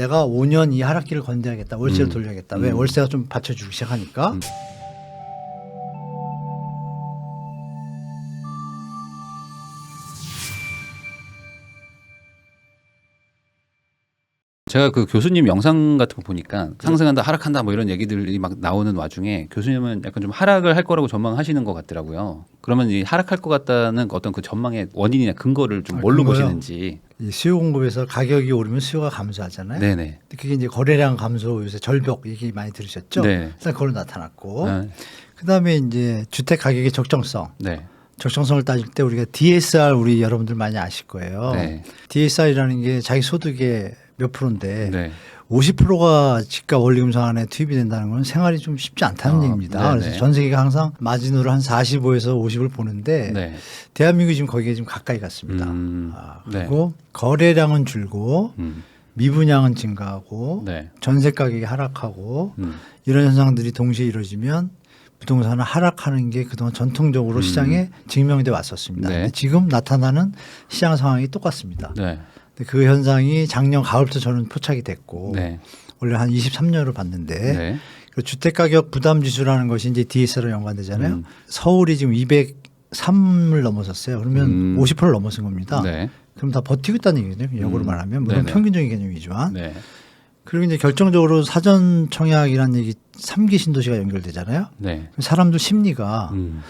내가 5년 이 하락기를 건드야겠다. 월세를 음. 돌려야겠다. 왜 음. 월세가 좀 받쳐주기 시작하니까. 제가 그 교수님 영상 같은 거 보니까 상승한다 하락한다 뭐 이런 얘기들이 막 나오는 와중에 교수님은 약간 좀 하락을 할 거라고 전망하시는 것 같더라고요. 그러면 이 하락할 것 같다는 어떤 그 전망의 원인이나 근거를 좀 아, 뭘로 근거요? 보시는지. 이 수요 공급에서 가격이 오르면 수요가 감소하잖아요. 네네. 그게 이제 거래량 감소 요새 절벽 얘기 많이 들으셨죠? 네. 일단 그걸로 나타났고 아, 그다음에 이제 주택 가격의 적정성. 네. 적정성을 따질 때 우리가 DSR 우리 여러분들 많이 아실 거예요. 네. DSR이라는 게 자기 소득의 몇 프로인데 네. 50%가 집값 원리금상 안에 투입이 된다는 건 생활이 좀 쉽지 않다는 아, 얘기입니다. 네네. 그래서 전 세계가 항상 마진으로 한 45에서 50을 보는데 네. 대한민국이 지금 거기에 지금 가까이 갔습니다. 음, 아, 네. 그리고 거래량은 줄고 음, 미분양은 증가하고 네. 전세 가격이 하락하고 음, 이런 현상들이 동시에 이루어지면 부동산은 하락하는 게 그동안 전통적으로 음. 시장에 증명돼 왔었습니다. 네. 지금 나타나는 시장 상황이 똑같습니다. 네. 그 현상이 작년 가을부터 저는 포착이 됐고 네. 원래 한 23년을 봤는데 네. 그 주택 가격 부담 지수라는 것이 이제 DSR로 연관되잖아요. 음. 서울이 지금 203을 넘어섰어요. 그러면 음. 50%를 넘어선 겁니다. 네. 그럼 다 버티고 있다는 얘기거든요. 역으로 음. 말하면 물론 네네. 평균적인 개념이지만 네. 그리고 이제 결정적으로 사전 청약이라는 얘기 3기 신도시가 연결되잖아요. 네. 사람들 심리가 음.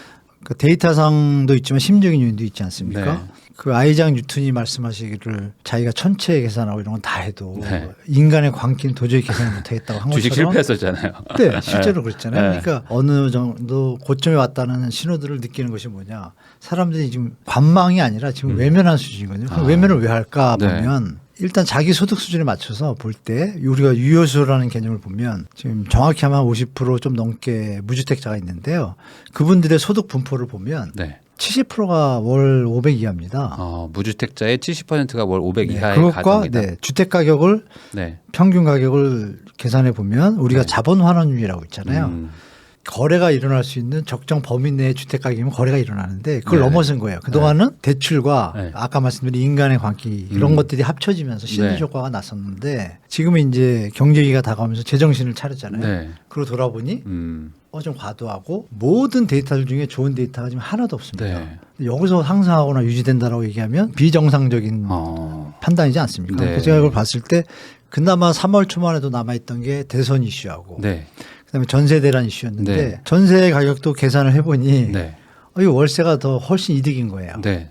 그 데이터상도 있지만 심적인 요인도 있지 않습니까? 네. 그 아이작 뉴턴이 말씀하시기를 자기가 천체 계산하고 이런 건 다 해도 네. 인간의 광기는 도저히 계산을 못하겠다고 한 주식 것처럼 실패했었잖아요. 네, 실제로 그랬잖아요. 네. 그러니까 어느 정도 고점에 왔다는 신호들을 느끼는 것이 뭐냐. 사람들이 지금 관망이 아니라 지금 외면한 수준이거든요. 음. 아. 외면을 왜 할까 네. 보면 일단 자기 소득 수준에 맞춰서 볼 때 우리가 유효수라는 개념을 보면 지금 정확히 하면 50%좀 넘게 무주택자가 있는데요. 그분들의 소득 분포를 보면 네. 70%가 월 500 이하입니다. 어, 무주택자의 70%가 월 500 네, 이하의 그것과 가정이다. 네, 주택 가격을 네. 평균 가격을 계산해 보면 우리가 네. 자본 환원율이라고 있잖아요. 음, 거래가 일어날 수 있는 적정 범위 내의 주택 가격이면 거래가 일어나는데 그걸 네. 넘어선 거예요. 그동안은 대출과 네. 아까 말씀드린 인간의 관계 이런 음. 것들이 합쳐지면서 신지 네. 효과가 났었는데 지금은 이제 경제기가 다가오면서 제정신을 차렸잖아요. 네. 그러고 돌아보니 음, 어 좀 과도하고 모든 데이터들 중에 좋은 데이터가 지금 하나도 없습니다. 네. 여기서 상승하거나 유지된다라고 얘기하면 비정상적인 어, 판단이지 않습니까? 네. 그래서 제가 이걸 봤을 때 그나마 3월 초만 해도 남아있던 게 대선 이슈하고 네. 그다음에 전세 대란 이슈였는데 네. 전세 가격도 계산을 해보니 네. 어, 이거 월세가 더 훨씬 이득인 거예요. 네.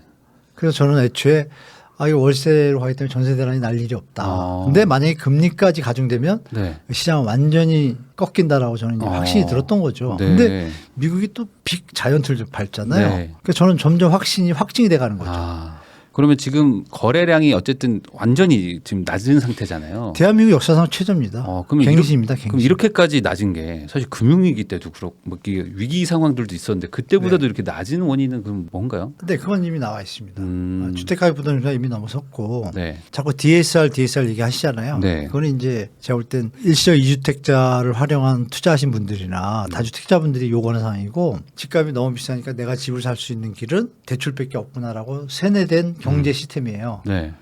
그래서 저는 애초에 아 이거 월세로 가기 때문에 전세 대란이 날 일이 없다. 어. 근데 만약에 금리까지 가중되면 네. 시장은 완전히 꺾인다라고 저는 어. 확신이 들었던 거죠. 네. 근데 미국이 또 빅 자이언트를 밟잖아요. 네. 그러니까 저는 점점 확신이 확증이 돼 가는 거죠. 아, 그러면 지금 거래량이 어쨌든 완전히 지금 낮은 상태잖아요. 대한민국 역사상 최저입니다. 어, 그럼 갱신입니다. 갱신. 그럼 이렇게까지 낮은 게 사실 금융위기 때도 그렇고 뭐 위기 상황들도 있었는데 그때보다도 네. 이렇게 낮은 원인은 그럼 뭔가요? 근데 그건 이미 나와 있습니다. 음. 아, 주택가격 부담률이 이미 넘어섰고 네. 자꾸 DSR, DSR 얘기하시잖아요. 네. 그거는 이제 제가 볼 땐 일시적 이주택자를 활용한 투자하신 분들이나 음. 다주택자분들이 요구하는 사항이고 집값이 너무 비싸니까 내가 집을 살 수 있는 길은 대출밖에 없구나라고 세뇌된 경제 시스템이에요. 네.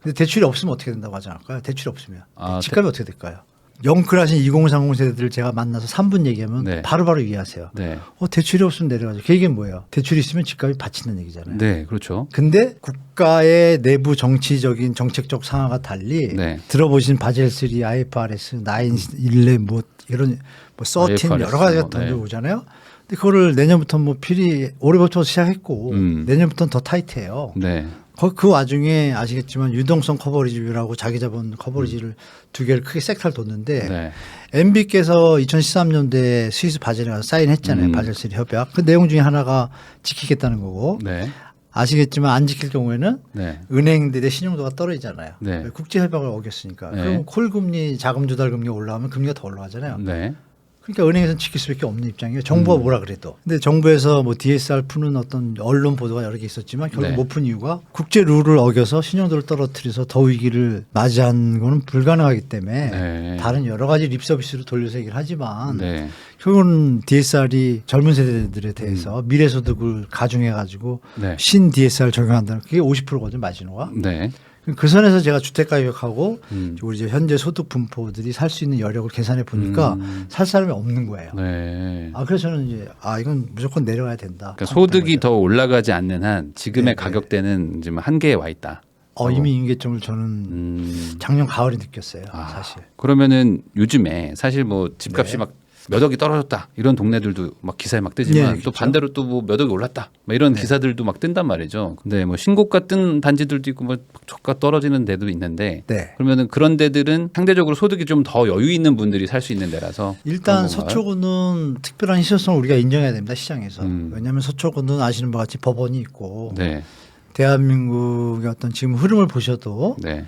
근데 대출이 없으면 어떻게 된다고 하지 않을까요? 대출이 없으면 아, 집값이 어떻게 될까요? 영클하신 2030 세대들 제가 만나서 3분 얘기하면 네. 바로바로 이해하세요. 네. 어, 대출이 없으면 내려가죠. 그 얘기는 뭐예요? 대출이 있으면 집값이 받친다는 얘기잖아요. 네, 그렇죠. 근데 국가의 내부 정치적인 정책적 상황과 달리 네. 들어보신 바젤 3, IFRS, 9, 11, 뭐 이런 뭐13 IFRS 여러 가지가 뭐, 네. 던져오잖아요. 근데 그거를 내년부터 뭐 필히 올해부터 시작했고 음. 내년부터는 더 타이트해요. 네. 거- 그 와중에 아시겠지만 유동성 커버리지라고 자기 자본 커버리지를 두 개를 크게 섹터를 뒀는데 음. 네. MB께서 2013년도에 스위스 바젤에 가서 사인했잖아요. 음. 바젤 3 협약. 그 내용 중에 하나가 지키겠다는 거고 네. 아시겠지만 안 지킬 경우에는 네. 은행들의 신용도가 떨어지잖아요. 네. 국제 협약을 어겼으니까. 네. 그럼 콜 금리, 자금 조달 금리 올라오면 금리가 더 올라가잖아요. 네. 그러니까 은행에서는 지킬 수밖에 없는 입장이에요. 정부가 뭐라 그래도. 근데 정부에서 뭐 DSR 푸는 어떤 언론 보도가 여러 개 있었지만 결국 네. 못푼 이유가 국제 룰을 어겨서 신용도를 떨어뜨려서 더 위기를 맞이한 거는 불가능하기 때문에 네. 다른 여러 가지 립 서비스로 돌려서 얘기를 하지만 네. 결국은 DSR이 젊은 세대들에 대해서 미래 소득을 가중해 가지고 네. 신 DSR 적용한다는 그게 50%거든 마지노가. 네. 그 선에서 제가 주택 가격하고 음. 우리 이제 현재 소득 분포들이 살 수 있는 여력을 계산해 보니까 음. 살 사람이 없는 거예요. 네. 아 그래서 저는 이제 아 이건 무조건 내려가야 된다. 그러니까 소득이 더 올라가지 않는 한 지금의 네, 네. 가격대는 지금 한계에 와 있다. 어, 이미 임계점을 저는 음. 작년 가을에 느꼈어요. 아, 사실. 그러면은 요즘에 사실 뭐 집값이 네. 막 몇 억이 떨어졌다 이런 동네들도 막 기사에 막 뜨지만 네, 또 그렇죠. 반대로 또 뭐 몇 억이 올랐다 막 이런 네. 기사들도 막 뜬단 말이죠. 근데 뭐 신고가 뜬 단지들도 있고 뭐 저가 떨어지는 데도 있는데 네. 그러면은 그런 데들은 상대적으로 소득이 좀 더 여유 있는 분들이 살 수 있는 데라서 일단? 서초구는 특별한 희소성을 우리가 인정해야 됩니다 시장에서 음. 왜냐하면 서초구는 아시는 바 같이 법원이 있고 네, 대한민국의 어떤 지금 흐름을 보셔도 네,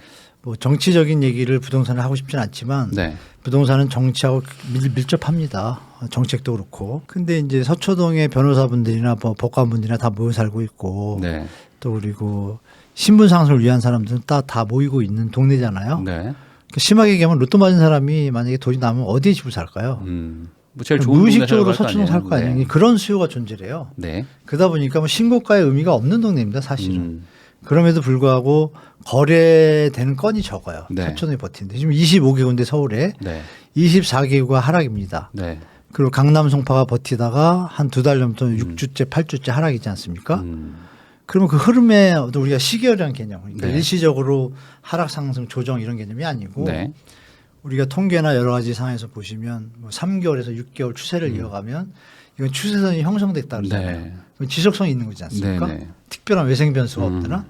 뭐 정치적인 얘기를 부동산을 하고 싶지는 않지만 네, 부동산은 정치하고 밀, 밀접합니다. 정책도 그렇고. 근데 이제 서초동의 변호사분들이나 뭐 법관분들이나 다 모여 살고 있고 네, 또 그리고 신분 상승을 위한 사람들은 다, 다 모이고 있는 동네잖아요. 네. 그러니까 심하게 얘기하면 로또 맞은 사람이 만약에 돈이 나면 어디에 집을 살까요? 음, 뭐 제일 좋은 무의식적으로 서초동 살 거 아니에요. 네. 그런 수요가 존재해요. 네. 그러다 보니까 뭐 신고가의 의미가 없는 동네입니다, 사실은. 음, 그럼에도 불구하고 거래되는 건이 적어요. 네. 서초동이 버티는데 지금 25개구인데 서울에 네, 24개구가 하락입니다. 네. 그리고 강남 송파가 버티다가 한 두 달 전부터 6주째, 8주째 하락이지 않습니까? 음, 그러면 그 흐름에 우리가 시계열이라는 개념, 그러니까 네. 일시적으로 하락 상승 조정 이런 개념이 아니고 네, 우리가 통계나 여러 가지 상황에서 보시면 뭐 3개월에서 6개월 추세를 이어가면 이건 추세선이 형성됐다 그러잖아요. 음. 네. 지속성이 있는 거지 않습니까? 네, 네. 특별한 외생 변수가 음. 없더나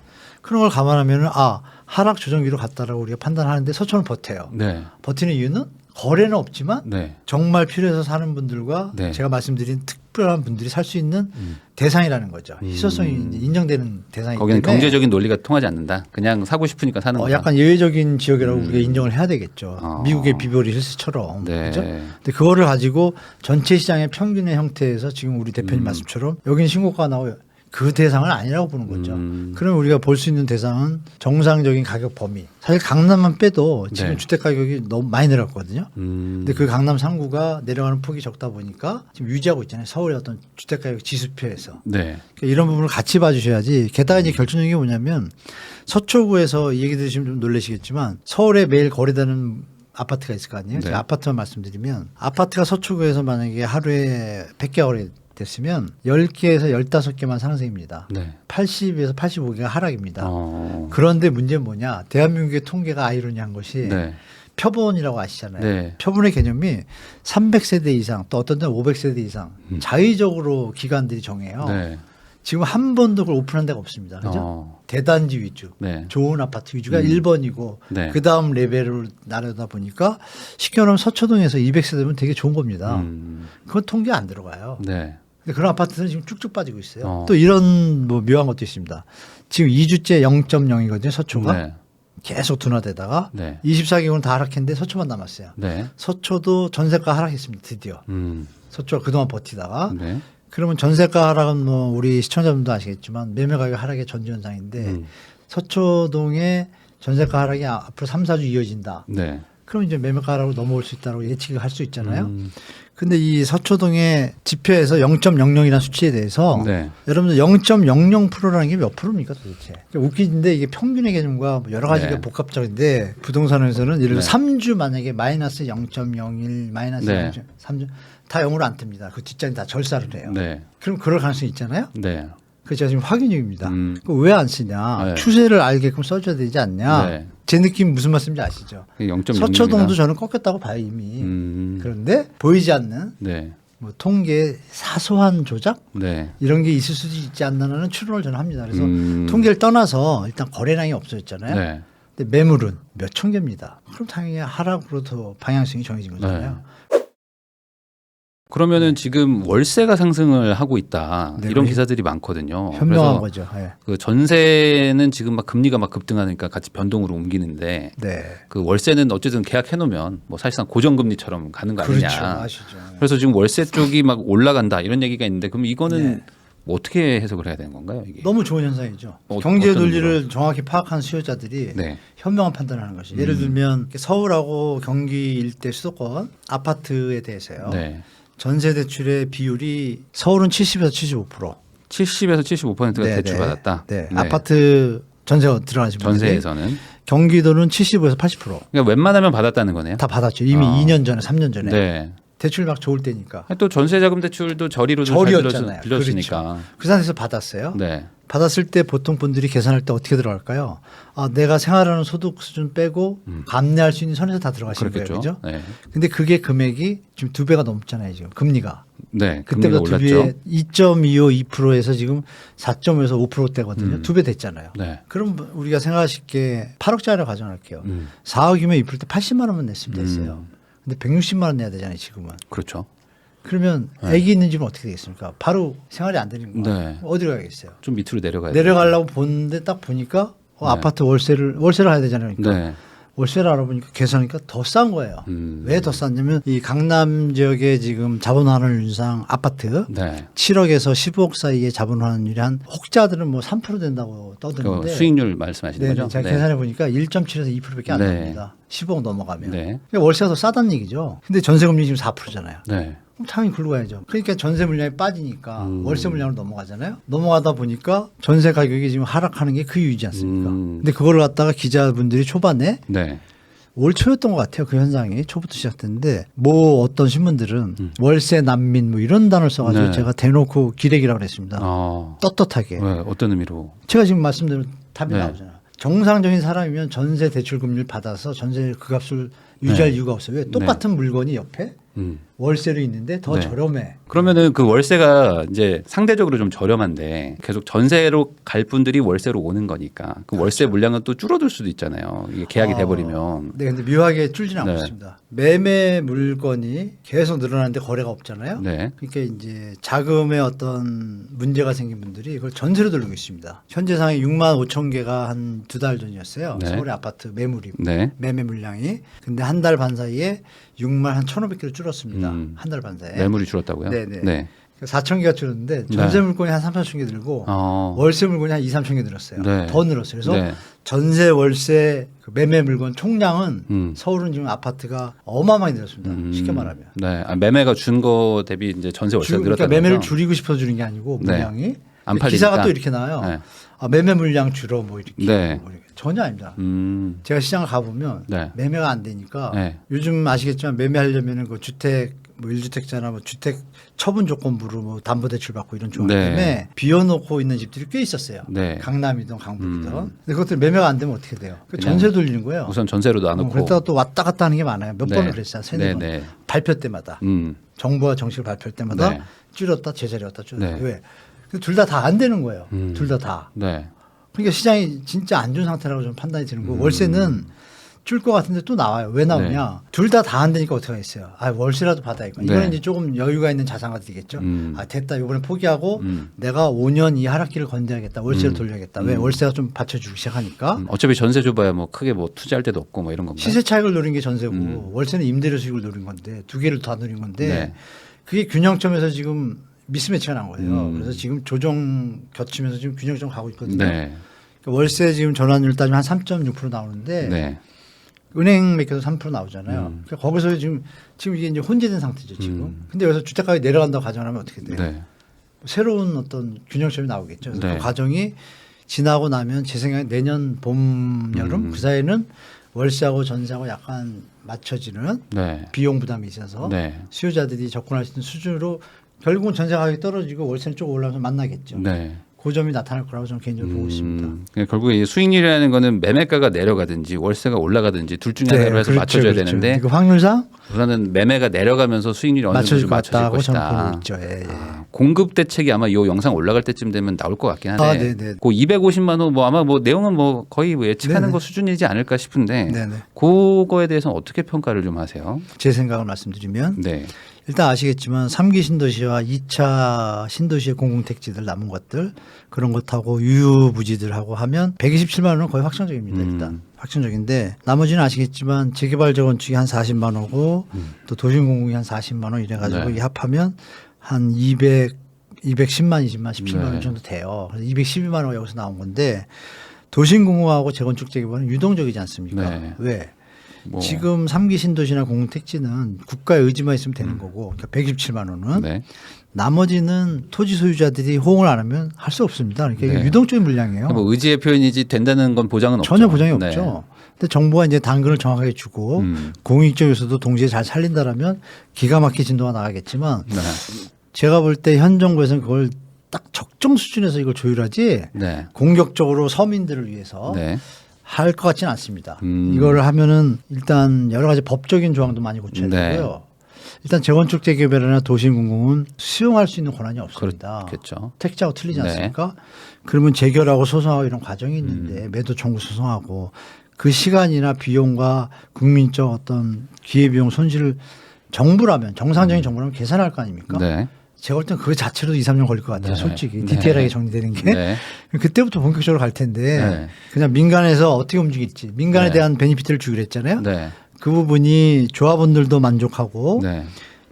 그런 걸 감안하면은 아 하락 조정기로 갔다라고 우리가 판단하는데 서초는 버텨요. 네, 버티는 이유는 거래는 없지만 네. 정말 필요해서 사는 분들과 네. 제가 말씀드린 특별한 분들이 살 수 있는 음. 대상이라는 거죠. 음. 희소성이 이제 인정되는 대상이기 거기는 때문에 경제적인 논리가 통하지 않는다. 그냥 사고 싶으니까 사는 어, 거다. 약간 예외적인 지역이라고 음. 우리가 인정을 해야 되겠죠. 어. 미국의 비버리 힐스처럼. 네. 그죠? 근데 그거를 가지고 전체 시장의 평균의 형태에서 지금 우리 대표님 음. 말씀처럼 여기는 신고가 나오요. 그 대상은 아니라고 보는 거죠. 음. 그러면 우리가 볼 수 있는 대상은 정상적인 가격 범위. 사실 강남만 빼도 지금 네. 주택 가격이 너무 많이 내려갔거든요. 음. 근데 그 강남 상구가 내려가는 폭이 적다 보니까 지금 유지하고 있잖아요. 서울의 어떤 주택 가격 지수표에서. 네. 그러니까 이런 부분을 같이 봐주셔야지. 게다가 이제 결정적인 게 뭐냐면 서초구에서 이 얘기 들으시면 좀 놀라시겠지만 서울에 매일 거래되는 아파트가 있을 거 아니에요. 네. 아파트만 말씀드리면 아파트가 서초구에서 만약에 하루에 100개 거래 됐으면 10개에서 15개만 상승입니다. 네. 80에서 85개가 하락입니다. 어. 그런데 문제는 뭐냐. 대한민국의 통계가 아이러니한 것이 네. 표본이라고 아시잖아요. 네. 표본의 개념이 300세대 이상 또 어떤 데는 500세대 이상 음. 자의적으로 기관들이 정해요. 네. 지금 한 번도 그걸 오픈한 데가 없습니다. 그죠? 어. 대단지 위주, 네. 좋은 아파트 위주가 음. 1번이고 네. 그 다음 레벨을 나르다 보니까 쉽게 말하면 서초동에서 200세대면 되게 좋은 겁니다. 음. 그건 통계 안 들어가요. 네. 근데 그런 아파트는 지금 쭉쭉 빠지고 있어요. 어. 또 이런 뭐 묘한 것도 있습니다. 지금 2주째 0.0이거든요. 서초가 네. 계속 둔화되다가 네. 24개국은 다 하락했는데 서초만 남았어요. 네. 서초도 전세가 하락했습니다. 드디어. 음. 서초가 그동안 버티다가 네. 그러면 전세가 하락은 뭐 우리 시청자분도 아시겠지만 매매 가격 하락의 전지현상인데 음. 서초동의 전세가 하락이 아- 앞으로 3, 4주 이어진다. 네. 그럼 이제 매매가 하락으로 넘어올 수 있다고 예측을 할 수 있잖아요. 음. 근데 이 서초동의 지표에서 0.00이라는 수치에 대해서 네. 여러분들 0.00%라는 게 몇 프로입니까 도대체? 그러니까 웃기는데 이게 평균의 개념과 뭐 여러 가지가 네. 복합적인데 부동산에서는 예를 들어 네. 3주 만약에 마이너스 0.01 마이너스 네. 0.3주 다 0으로 안 뜹니다. 그 뒷자리 다 절사를 해요. 네. 그럼 그럴 가능성이 있잖아요. 네. 그 제가 지금 확인 중입니다. 음. 왜 안 쓰냐? 네. 추세를 알게끔 써줘야 되지 않냐? 네. 제 느낌 무슨 말씀인지 아시죠? 0.0. 서초동도 저는 꺾였다고 봐요 이미. 음. 그런데 보이지 않는 네. 뭐 통계 사소한 조작 네. 이런 게 있을 수도 있지 않나라는 추론을 저는 합니다. 그래서 음. 통계를 떠나서 일단 거래량이 없어졌잖아요. 네. 근데 매물은 몇 천 개입니다. 그럼 당연히 하락으로 더 방향성이 정해진 거잖아요. 그러면은 지금 월세가 상승을 하고 있다. 네, 이런 네. 기사들이 많거든요. 현명한 그래서 거죠. 예. 그 전세는 지금 막 금리가 막 급등하니까 같이 변동으로 옮기는데 네. 그 월세는 어쨌든 계약해 놓으면 뭐 사실상 고정금리처럼 가는 거 아니냐. 그렇죠. 아시죠. 그래서 지금 월세 쪽이 막 올라간다 이런 얘기가 있는데 그럼 이거는 네. 뭐 어떻게 해석을 해야 되는 건가요? 이게? 너무 좋은 현상이죠. 어, 경제 어떤 논리를 정확히 파악한 수요자들이 네. 현명한 판단을 하는 것이. 음. 예를 들면 서울하고 경기 일대 수도권 아파트에 대해서요. 네. 전세 대출의 비율이 서울은 70에서 75%. 70에서 75%가 네, 대출받았다. 네. 아파트 전세 들어가신 분들이 전세에서는 경기도는 75에서 80%. 그러니까 웬만하면 받았다는 거네요. 다 받았죠. 이미 아. 2년 전에, 3년 전에. 네. 대출 막 좋을 때니까. 또 전세자금 대출도 저리로도 잘 저리였잖아요. 빌려- 빌려주니까. 그 상태에서 받았어요. 네. 받았을 때 보통 분들이 계산할 때 어떻게 들어갈까요? 아, 내가 생활하는 소득 수준 빼고 감내할 수 있는 선에서 다 들어가시는 거예요. 음. 그죠? 네. 근데 그게 금액이 지금 두 배가 넘잖아요. 지금 금리가. 네. 그때보다 두 올랐죠. 배에 2.25, 2%에서 지금 4.5에서 5%대거든요. 음. 두배 됐잖아요. 네. 그럼 우리가 생각하실 게 8억짜리를 가정할게요. 음. 4억이면 2%때 80만 원만 냈으면 됐어요. 음. 근데 160만 원 내야 되잖아요, 지금은. 그렇죠. 그러면 네. 애기 있는 집은 어떻게 되겠습니까? 바로 생활이 안 되는 거예요. 네. 어디로 가겠어요? 좀 밑으로 내려가야 돼요. 내려가려고 보는데 딱 보니까 어, 네. 아파트 월세를 월세를 해야 되잖아요. 그러니까 네. 월세를 알아보니까 계산하니까 더 싼 거예요. 음. 왜더 쌌냐면 이 강남 지역에 지금 자본환원 윤상 아파트 네. 7억에서 15억 사이에 자본환율이 한 혹자들은 뭐 3% 된다고 그 떠드는데 수익률 말씀하시는 네, 거죠? 제가 계산해 보니까 1.7에서 2%밖에 안 네. 납니다. 15억 넘어가면. 네. 그러니까 월세가 더 싸다는 얘기죠. 근데 전세 금리 지금 4%잖아요. 네. 그럼 당연히 글로 가야죠. 그러니까 전세 물량이 빠지니까 음. 월세 물량으로 넘어가잖아요. 넘어가다 보니까 전세 가격이 지금 하락하는 게 그 이유지 않습니까? 음. 근데 그걸 갖다가 기자분들이 초반에 네. 올 초였던 것 같아요. 그 현상이 초부터 시작됐는데 뭐 어떤 신문들은 음. 월세 난민 뭐 이런 단어를 써가지고 네. 제가 대놓고 기레기라고 그랬습니다. 어. 떳떳하게. 왜 어떤 의미로? 제가 지금 말씀드린 답이 네. 나오잖아요. 정상적인 사람이면 전세 대출 금리를 받아서 전세 그 값을 유지할 네. 이유가 없어요. 왜 똑같은 물건이 옆에 음. 월세로 있는데 더 네. 저렴해. 그러면은 그 월세가 이제 상대적으로 좀 저렴한데 계속 전세로 갈 분들이 월세로 오는 거니까 그 월세 물량은 또 줄어들 수도 있잖아요. 이게 계약이 어, 돼버리면. 네, 근데 묘하게 줄지는 않고 네. 있습니다. 매매 물건이 계속 늘어나는데 거래가 없잖아요. 네. 그러니까 이제 자금에 어떤 문제가 생긴 분들이 이걸 전세로 돌리고 있습니다. 현재 상에 6만 5천 개가 한 두 달 전이었어요. 네. 서울의 아파트 매물이 네. 매매 물량이. 근데 한 달 반 사이에 6만 한 1,500개로 줄 었습니다. 음. 한달 반 사이에. 매물이 줄었다고요? 네네. 네. 4천 개가 줄었는데 전세 네. 물건이 한 3, 4천 개 들고 어. 월세 물건이 한 2, 3천 개 들었어요. 네. 더 늘었어요. 그래서 네. 전세 월세 그 매매 물건 총량은 음. 서울은 지금 아파트가 어마어마하게 늘었습니다. 음. 쉽게 말하면. 네. 아, 매매가 준 거 대비 이제 전세 월세가 줄- 그러니까 늘었다는 매매를? 줄이고 싶어서 줄인 게 아니고 네. 물량이 안 기사가 팔리니까. 또 이렇게 나와요. 네. 아, 매매 물량 줄어 뭐 이렇게, 네. 뭐 이렇게. 전혀 아닙니다. 음. 제가 시장을 가보면 네. 매매가 안 되니까 네. 요즘 아시겠지만 매매하려면은 그 주택 뭐 1주택자나 뭐 주택 처분 조건부로 뭐 담보대출 받고 이런 조항 네. 때문에 비워놓고 있는 집들이 꽤 있었어요. 네. 강남이든 강북이든. 음. 근데 그것들 매매가 안 되면 어떻게 돼요? 그 전세 돌리는 거예요. 우선 전세로 어, 놔놓고. 그랬다가 또 왔다 갔다 하는 게 많아요. 몇 네. 번을 그랬어요. 세네 네, 번. 네. 발표 때마다. 음. 정부와 정식 발표할 때마다 네. 줄였다 제자리였다 줄였다. 네. 왜? 둘 다 다 안 되는 거예요. 음. 둘다 다. 네. 그러니까 시장이 진짜 안 좋은 상태라고 좀 판단이 드는 거고 음. 월세는 줄 것 같은데 또 나와요. 왜 나오냐? 둘 다 다 안 되니까 어떻게 하겠어요? 아 월세라도 받아야겠고. 네. 이거는 이제 조금 여유가 있는 자산가 되겠죠. 음. 아 됐다. 이번에 포기하고 음. 내가 5년 이 하락기를 건져야겠다. 월세로 음. 돌려야겠다. 왜 음. 월세가 좀 받쳐주기 시작하니까 음, 어차피 전세 줘봐야 뭐 크게 뭐 투자할 데도 없고 뭐 이런 건가요? 시세 차익을 노린 게 전세고 음. 월세는 임대료 수익을 노린 건데 두 개를 다 노린 건데 네. 그게 균형점에서 지금 미스매치가 난 거예요. 음. 그래서 지금 조정 겹치면서 지금 균형점 가고 있거든요. 네. 그러니까 월세 지금 전환율 따지면 한 3.6% 나오는데 네. 은행 매겨도 3% 나오잖아요. 음. 그러니까 거기서 지금 지금 이게 이제 혼재된 상태죠 지금. 음. 근데 여기서 주택 가격이 내려간다고 가정하면 어떻게 돼요? 네. 새로운 어떤 균형점이 나오겠죠. 그래서 네. 그 과정이 지나고 나면 제 생각에 내년 봄 여름 음. 그 사이에는 월세하고 전세하고 약간 맞춰지는 네. 비용 부담이 있어서 네. 수요자들이 접근할 수 있는 수준으로 결국은 전세 가격이 떨어지고 월세는 조금 올라가면서 만나겠죠. 네. 그 점이 나타날 거라고 저는 개인적으로 보고 있습니다. 음, 그러니까 결국에 이 수익률이라는 거는 매매가가 내려가든지 월세가 올라가든지 둘 중에 하나로 해서 그렇죠, 맞춰줘야 그렇죠. 되는데 그 확률상 우선은 매매가 내려가면서 수익률이 어느 정도 맞춰질 좀것 맞춰질 것이다. 예, 예. 아, 공급 대책이 아마 이 영상 올라갈 때쯤 되면 나올 것 같긴 한데 아, 네네. 그 250만 원 뭐 아마 뭐 내용은 뭐 거의 뭐 예측하는 네네. 거 수준이지 않을까 싶은데 네네. 그거에 대해서는 어떻게 평가를 좀 하세요? 제 생각을 말씀드리면 네. 일단 아시겠지만 3기 신도시와 2차 신도시의 공공택지들 남은 것들 그런 것하고 유유부지들하고 하면 127만 원은 거의 확정적입니다. 음. 일단 확정적인데 나머지는 아시겠지만 재개발 재건축이 한 40만 원고 또 도심공공이 한 40만 원 이래 가지고 음. 네. 이 합하면 한 200, 210만, 20만, 17만 원 네. 정도 돼요. 그래서 212만 원 여기서 나온 건데 도심공공하고 재건축 재개발은 유동적이지 않습니까? 네. 왜? 뭐 지금 삼기 신도시나 공공택지는 국가의 의지만 있으면 되는 거고 그러니까 127만 원은 음. 네. 나머지는 토지 소유자들이 호응을 안 하면 할 수 없습니다. 그러니까 네. 유동적인 물량이에요. 뭐 의지의 표현이지 된다는 건 보장은 없죠. 전혀 보장이 네. 없죠. 근데 정부가 이제 당근을 정확하게 주고 음. 공익적에서도 동시에 잘 살린다라면 기가 막힌 진도가 나가겠지만 네. 제가 볼 때 현 정부에서는 그걸 딱 적정 수준에서 이걸 조율하지 네. 공격적으로 서민들을 위해서 네. 할 것 같지는 않습니다. 음. 이거를 하면은 일단 여러 가지 법적인 조항도 많이 고쳐야 네. 되고요. 일단 재건축 재개발이나 도시공공은 수용할 수 있는 권한이 없습니다. 그렇겠죠. 택지하고 틀리지 네. 않습니까? 그러면 재결하고 소송하고 이런 과정이 음. 있는데 매도 청구 소송하고 그 시간이나 비용과 국민적 어떤 기회비용 손실을 정부라면 정상적인 정부라면 계산할 거 아닙니까? 음. 네. 제가 볼 땐 그 자체로도 2, 3년 걸릴 것 같아요. 네. 솔직히 네. 디테일하게 정리되는 게. 네. 그때부터 본격적으로 갈 텐데 네. 그냥 민간에서 어떻게 움직일지 민간에 네. 대한 베니피트를 주기로 했잖아요. 네. 그 부분이 조합원들도 만족하고 네.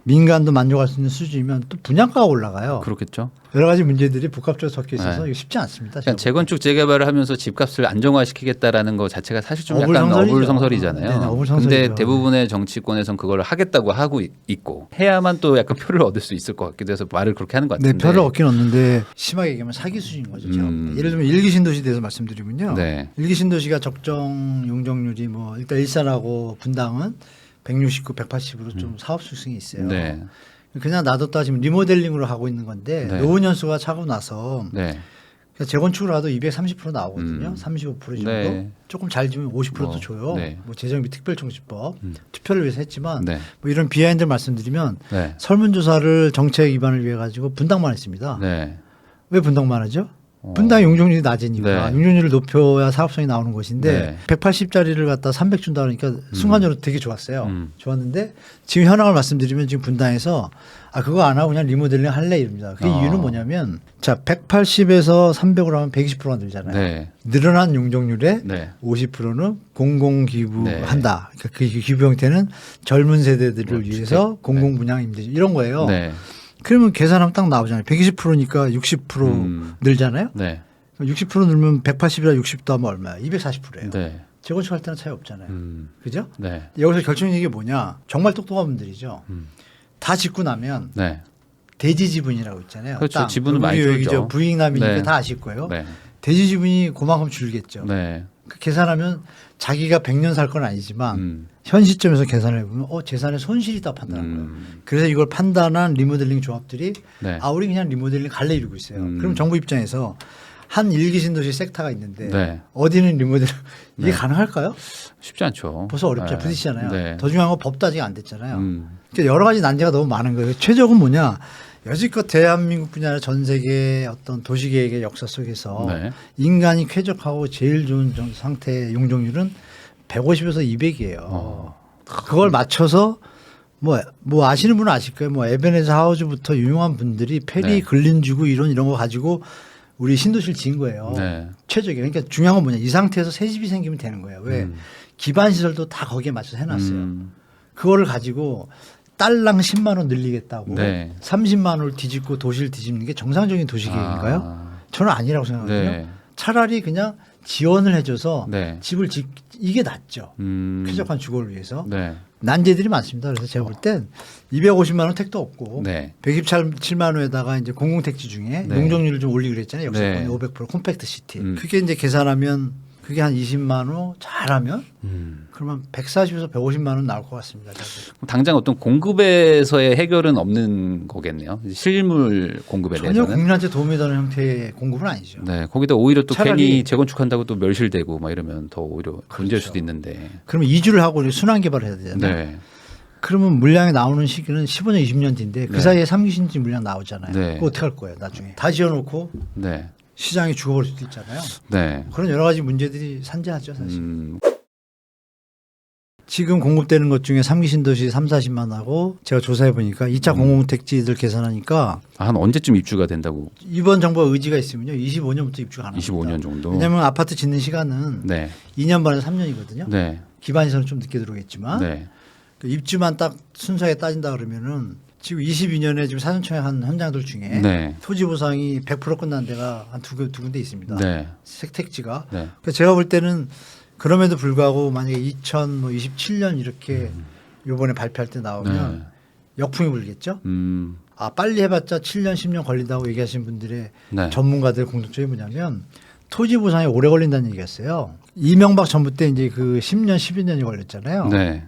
민간도 만족할 수 있는 수준이면 또 분양가가 올라가요. 그렇겠죠. 여러 가지 문제들이 복합적으로 섞여 있어서 네. 쉽지 않습니다. 그러니까 재건축 재개발을 하면서 집값을 안정화시키겠다라는 거 자체가 사실 좀 약간. 어불성설이잖아요. 네네, 어불성설이죠. 근데 대부분의 정치권에선 그걸 하겠다고 하고 있- 있고 해야만 또 약간 표를 얻을 수 있을 것 같기도 해서 말을 그렇게 하는 것 네, 같은데. 표를 얻긴 얻는데 심하게 얘기하면 사기 수준인 거죠. 음. 예를 들면 일기 신도시 대해서 말씀드리면요. 네. 일기 신도시가 적정 용적률이 뭐 일단 일산하고 분당은 169, 180으로 좀 사업 수승이 있어요. 음. 네. 그냥 놔뒀다 지금 리모델링으로 하고 있는 건데 네. 노후 연수가 차고 나서 네. 재건축을 해도 230% 나오거든요. 음. 35% 정도. 네. 조금 잘 지면 50%도 뭐, 줘요. 네. 뭐 재정비 특별정치법 음. 투표를 위해서 했지만 네. 뭐 이런 비하인드 말씀드리면 네. 설문조사를 정책 기반을 위해 가지고 분당만 했습니다. 네. 왜 분당만 하죠? 어. 분당 용적률이 낮으니까 네. 용적률을 높여야 사업성이 나오는 것인데 네. 180짜리를 갖다 300 준다 그러니까 순간적으로 되게 좋았어요. 음. 좋았는데 지금 현황을 말씀드리면 지금 분당에서 아 그거 안 하고 그냥 리모델링 할래 이럽니다. 그 어. 이유는 뭐냐면 자 180에서 300으로 하면 120%가 늘잖아요. 네. 늘어난 용적률의 네. 50%는 공공 네. 기부한다. 그러니까 그 기부 형태는 젊은 세대들을 뭐 위해서 주택. 공공 분양 임대 이런 거예요. 네. 그러면 계산하면 딱 나오잖아요. 120%니까 60% 음. 늘잖아요. 네. 60% 늘면 180이라 60도 하면 얼마야? 240%예요. 네. 재건축할 때는 차이 없잖아요. 음. 그죠? 네. 여기서 결정적인 게 뭐냐? 정말 똑똑한 분들이죠. 음. 다 짓고 나면 네. 대지 지분이라고 있잖아요. 그렇죠. 땅. 지분은 많이 줄죠. 저 부익남이니까 네. 다 아실 거예요. 네. 대지 지분이 그만큼 줄겠죠. 네. 그 계산하면 자기가 100년 살 건 아니지만 음. 현 시점에서 계산을 해보면 어 재산의 손실이 다 판단한 거예요. 음. 그래서 이걸 판단한 리모델링 조합들이 네. 아 우리 그냥 리모델링 갈래 이러고 있어요. 음. 그럼 정부 입장에서 한 일기 신도시 섹터가 있는데 네. 어디는 리모델링 이게 네. 가능할까요? 쉽지 않죠. 벌써 어렵죠. 네. 부딪히잖아요. 네. 더 중요한 건 법도 아직 안 됐잖아요. 음. 그러니까 여러 가지 난제가 너무 많은 거예요. 최적은 뭐냐? 여지껏 대한민국뿐이 아니라 전 세계의 어떤 도시계획의 역사 속에서 네. 인간이 쾌적하고 제일 좋은 정- 상태의 용적률은 150에서 200이에요. 어. 그걸 맞춰서 뭐, 뭐 아시는 분은 아실 거예요. 뭐 에베네즈 하우즈부터 유명한 분들이 페리 네. 근린주구 이런 이런 거 가지고 우리 신도시를 지은 거예요. 네. 최적이에요. 그러니까 중요한 건 뭐냐. 이 상태에서 새 집이 생기면 되는 거예요. 왜? 음. 기반 시설도 다 거기에 맞춰서 해놨어요. 음. 그거를 가지고 딸랑 10만 원 늘리겠다고 네. 30만 원을 뒤집고 도시를 뒤집는 게 정상적인 도시 계획인가요? 아. 저는 아니라고 생각하거든요. 네. 차라리 그냥 지원을 해줘서 네. 집을 짓 이게 낫죠. 음. 쾌적한 주거를 위해서 네. 난제들이 많습니다. 그래서 제가 볼 땐 250만 원 택도 없고 네. 127만 원에다가 이제 공공택지 중에 네. 용적률을 좀 올리기로 했잖아요. 역세권이 네. 500% 콤팩트 시티. 음. 그게 이제 계산하면 그게 한 20만 원 잘하면 음. 그러면 140에서 150만 원 나올 것 같습니다. 저도. 당장 어떤 공급에서의 해결은 없는 거겠네요. 실물 공급에 전혀 대해서는. 국민한테 도움이 되는 형태의 공급은 아니죠. 네, 거기다 오히려 또 차라리- 괜히 재건축한다고 또 멸실되고 막 이러면 더 오히려 문제일 그렇죠. 수도 있는데. 그러면 이주를 하고 이제 순환 개발을 해야 되잖아요. 네. 그러면 물량이 나오는 시기는 15년, 20년 뒤인데 그 네. 사이에 삼기 신지 물량 나오잖아요. 네. 그거 어떻게 할 거예요, 나중에? 다 지어놓고 네. 시장이 죽어버릴 수도 있잖아요. 네. 그런 여러 가지 문제들이 산재하죠, 사실. 음, 지금 공급되는 것 중에 삼기 신도시 3, 40만 하고 제가 조사해 보니까 2차 음. 공공택지들 계산하니까 한 언제쯤 입주가 된다고? 이번 정부가 의지가 있으면요. 25년부터 입주가 가능합니다. 25년 정도. 왜냐하면 아파트 짓는 시간은 네. 2년 반에서 3년이거든요. 네. 기반 시설은 좀 늦게 들어오겠지만 네. 그 입주만 딱 순수하게 따진다 그러면은 지금 22년에 지금 사전청약 한 현장들 중에 네. 토지 보상이 100% 끝난 데가 한두두 군데 있습니다. 네. 색택지가. 네. 그러니까 제가 볼 때는 그럼에도 불구하고 만약에 2027년 이렇게 요번에 발표할 때 나오면 네. 역풍이 불겠죠. 음. 아 빨리 해봤자 7년 10년 걸린다고 얘기하신 분들의 네. 전문가들 공통점이 뭐냐면 토지 보상이 오래 걸린다는 얘기였어요. 이명박 정부 때 이제 그 10년 12년이 걸렸잖아요. 네.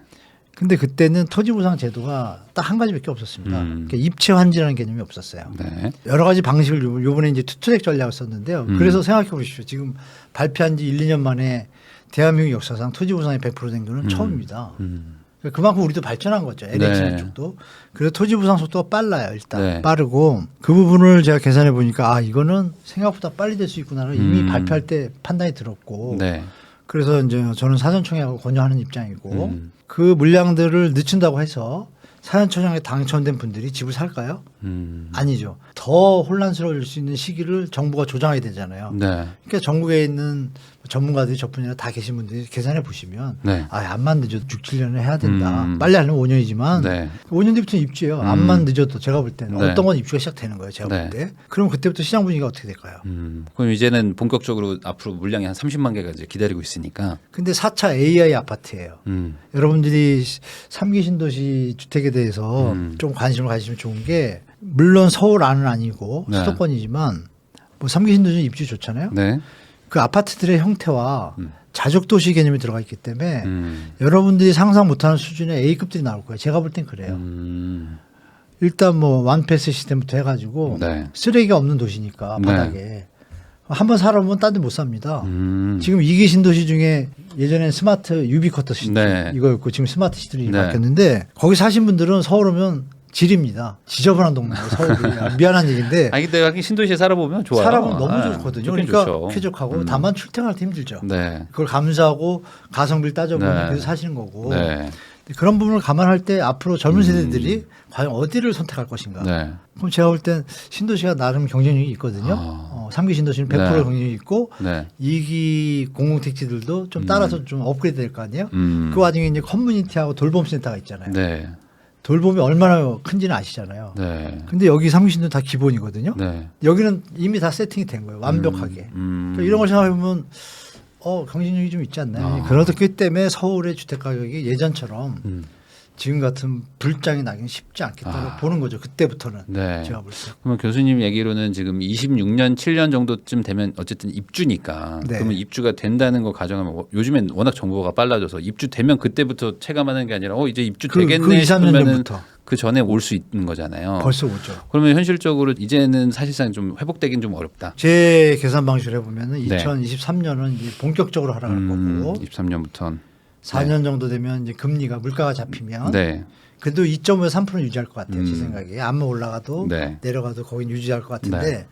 근데 그때는 토지 보상 제도가 딱 한 가지밖에 없었습니다. 음. 그러니까 입체 환지라는 개념이 없었어요. 네. 여러 가지 방식을 요- 요번에 이제 투트랙 전략을 썼는데요. 음. 그래서 생각해 보십시오. 지금 발표한 지 1, 2년 만에 대한민국 역사상 토지 보상이 100%된 거는 음. 처음입니다. 음. 그러니까 그만큼 우리도 발전한 거죠. LH 네. 쪽도. 그래서 토지 보상 속도가 빨라요. 일단 네. 빠르고 그 부분을 제가 계산해 보니까 아 이거는 생각보다 빨리 될 수 있구나를 이미 음. 발표할 때 판단이 들었고 네. 그래서 이제 저는 사전총회하고 권유하는 입장이고 음. 그 물량들을 늦춘다고 해서 사전총회에 당첨된 분들이 집을 살까요? 음. 아니죠. 더 혼란스러울 수 있는 시기를 정부가 조정해야 되잖아요. 네. 그러니까 전국에 있는 전문가들이 저뿐이나 다 계신 분들이 계산해 보시면 네. 아, 암만 늦어도 6, 7년을 해야 된다. 음. 빨리 하려면 5년이지만 네. 5년 뒤부터는 입주예요. 음. 암만 늦어도 제가 볼 때는 네. 어떤 건 입주가 시작되는 거예요. 제가 네. 볼 때. 그럼 그때부터 시장 분위기가 어떻게 될까요? 음. 그럼 이제는 본격적으로 앞으로 물량이 한 30만 개가 이제 기다리고 있으니까. 근데 4차 AI 아파트예요. 음. 여러분들이 삼기 신도시 주택에 대해서 음. 좀 관심을 가지시면 좋은 게 물론 서울 안은 아니고 네. 수도권이지만 뭐삼기 신도시 입주 좋잖아요. 네. 그 아파트들의 형태와 음. 자족 도시 개념이 들어가 있기 때문에 음. 여러분들이 상상 못하는 수준의 A급들이 나올 거예요. 제가 볼 땐 그래요. 음. 일단 뭐 완패스 시스템부터 해가지고 네. 쓰레기가 없는 도시니까 네. 바닥에 한번 살아보면 딴 데 못 삽니다. 음. 지금 이기 신 도시 중에 예전엔 스마트 유비쿼터 시티 네. 이거였고 지금 스마트 시티로 네. 바뀌었는데 거기 사신 분들은 서울 오면 질입니다. 지저분한 동네예요. 서울이 미안한 얘기인데 아니 근데 하긴 신도시에 살아보면 좋아요. 살아보면 너무 아, 좋거든요. 그러니까 좋죠. 쾌적하고 음. 다만 출퇴근할 때 힘들죠. 네. 그걸 감수하고 가성비를 따져보면 네. 그래서 사시는 거고 네. 그런 부분을 감안할 때 앞으로 젊은 음. 세대들이 과연 어디를 선택할 것인가. 네. 그럼 제가 볼 땐 신도시가 나름 경쟁력이 있거든요. 아. 어, 3기 신도시는 100% 네. 경쟁력이 있고 네. 2기 공공택지들도 좀 따라서 좀 업그레이드 될 거 아니에요. 음. 그 와중에 이제 커뮤니티하고 돌봄센터가 있잖아요. 네. 돌봄이 얼마나 큰지는 아시잖아요. 네. 근데 여기 3기 신도 다 기본이거든요. 네. 여기는 이미 다 세팅이 된 거예요. 완벽하게. 음. 그러니까 이런 걸 생각해보면 어 경쟁력이 좀 있지 않나요? 아. 그렇기 때문에 서울의 주택 가격이 예전처럼 음. 지금 같은 불장이 나기는 쉽지 않겠다고 아. 보는 거죠. 그때부터는 네. 제가 볼 때. 그러면 교수님 얘기로는 지금 26년, 7년 정도쯤 되면 어쨌든 입주니까 네. 그러면 입주가 된다는 거 가정하면 워- 요즘엔 워낙 정보가 빨라져서 입주되면 그때부터 체감하는 게 아니라 어 이제 입주 그, 되겠네 그 2, 3년 싶으면은 그 전에 올 수 있는 거잖아요. 벌써 오죠. 그러면 현실적으로 이제는 사실상 좀 회복되긴 좀 어렵다. 제 계산 방식을 해보면은 네. 2023년은 이제 본격적으로 하락할 음, 거고 23년부터는 4년 정도 되면 이제 금리가 물가가 잡히면 네. 그래도 2.5에서 3% 유지할 것 같아요. 제 음. 생각에 안만 올라가도 네. 내려가도 거긴 유지할 것 같은데 네.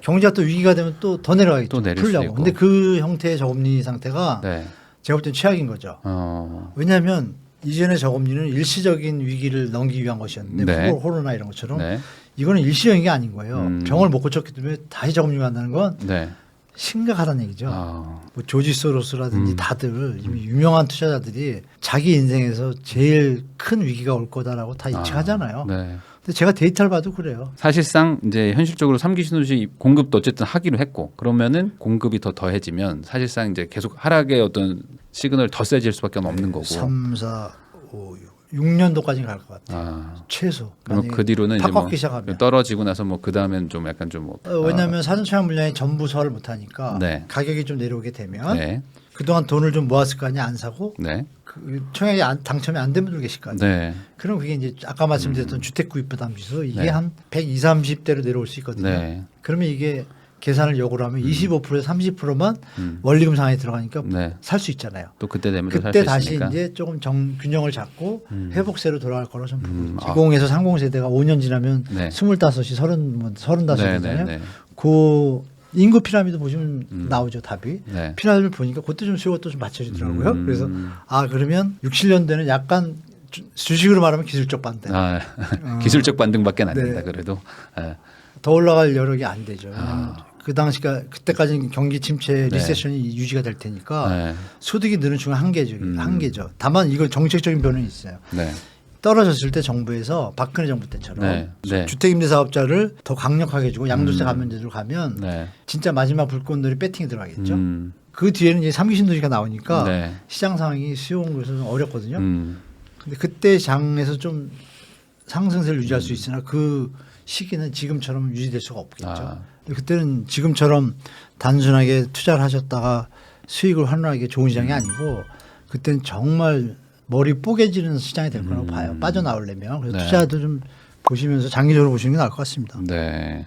경제가 또 위기가 되면 또 더 내려가겠죠. 또 내릴 수도 풀려고. 있고. 근데 그 형태의 저금리 상태가 네. 제가 볼 땐 최악인 거죠. 어. 왜냐하면 이전의 저금리는 일시적인 위기를 넘기기 위한 것이었는데 네. 호- 호로나 이런 것처럼 네. 이거는 일시적인 게 아닌 거예요. 음. 병을 못 고쳤기 때문에 다시 저금리가 한다는 건 네. 심각하다는 얘기죠. 아. 뭐 조지 소로스라든지 음. 다들 이미 유명한 투자자들이 자기 인생에서 제일 큰 위기가 올 거다라고 다 예측하잖아요. 네. 근데 제가 데이터를 봐도 그래요. 사실상 이제 현실적으로 삼기 신도시 공급도 어쨌든 하기로 했고 그러면은 공급이 더 더해지면 사실상 이제 계속 하락의 어떤 시그널 더 세질 수밖에 없는 거고. 3, 4, 5, 6, 6년도까지 갈 것 같아요. 아. 최소. 만약에 그 뒤로는 이제 팍뭐 꺾기 시작하면. 떨어지고 나서 뭐 그 다음엔 좀 약간 좀 뭐 어, 왜냐하면 사전차량 물량이 전부 서를 못하니까 네. 가격이 좀 내려오게 되면 네. 그동안 돈을 좀 모았을 거 아니야 안 사고 네. 그 청약이 안, 당첨이 안 된 분들 계실 거 아니에요. 네. 그럼 그게 이제 아까 말씀드렸던 주택 구입 부담 지수 이게 네. 한 120, 30대로 내려올 수 있거든요. 네. 그러면 이게 계산을 역으로 하면 25%에서 30%만 음. 원리금 상한이 들어가니까 네. 살 수 있잖아요. 또 그때 되면 그때 다시. 이제 조금 정, 균형을 잡고 음. 회복세로 돌아갈 거로 좀 보고 음. 아. 20에서 30 세대가 5년 지나면 네. 25이 30, 뭐 35이잖아요. 네, 네, 네. 그 인구 피라미드 보시면 음. 나오죠 답이. 네. 피라미드를 보니까 그때 좀 수요가 또좀 받쳐지더라고요. 음. 그래서 아 그러면 6, 7년대는 약간 주- 주식으로 말하면 기술적 반대. 아, 어. 기술적 반등밖에 안 네. 된다 그래도. 아, 더 올라갈 여력이 안 되죠. 아. 그 당시가 그때까지는 경기 침체 네. 리세션이 유지가 될 테니까 네. 소득이 느는 중에 한계죠. 음. 한계죠. 다만 이거 정책적인 변화는 있어요. 네. 떨어졌을 때 정부에서 박근혜 정부 때처럼 네. 네. 주택임대사업자를 더 강력하게 해주고 양도세 음. 감면제로 가면 네. 진짜 마지막 불꽃놀이 배팅이 들어가겠죠. 음. 그 뒤에는 이제 삼기 신도시가 나오니까 네. 시장 상황이 수용에서 좀 어렵거든요. 음. 근데 그때 장에서 좀 상승세를 유지할 수 있으나 그 시기는 지금처럼 유지될 수가 없겠죠. 아. 그때는 지금처럼 단순하게 투자를 하셨다가 수익을 환원하기 좋은 시장이 음. 아니고 그때는 정말 머리 뽀개지는 시장이 될 거라고 음. 봐요. 빠져나오려면 그래서 네. 투자도 좀 보시면서 장기적으로 보시는 게 나을 것 같습니다. 네.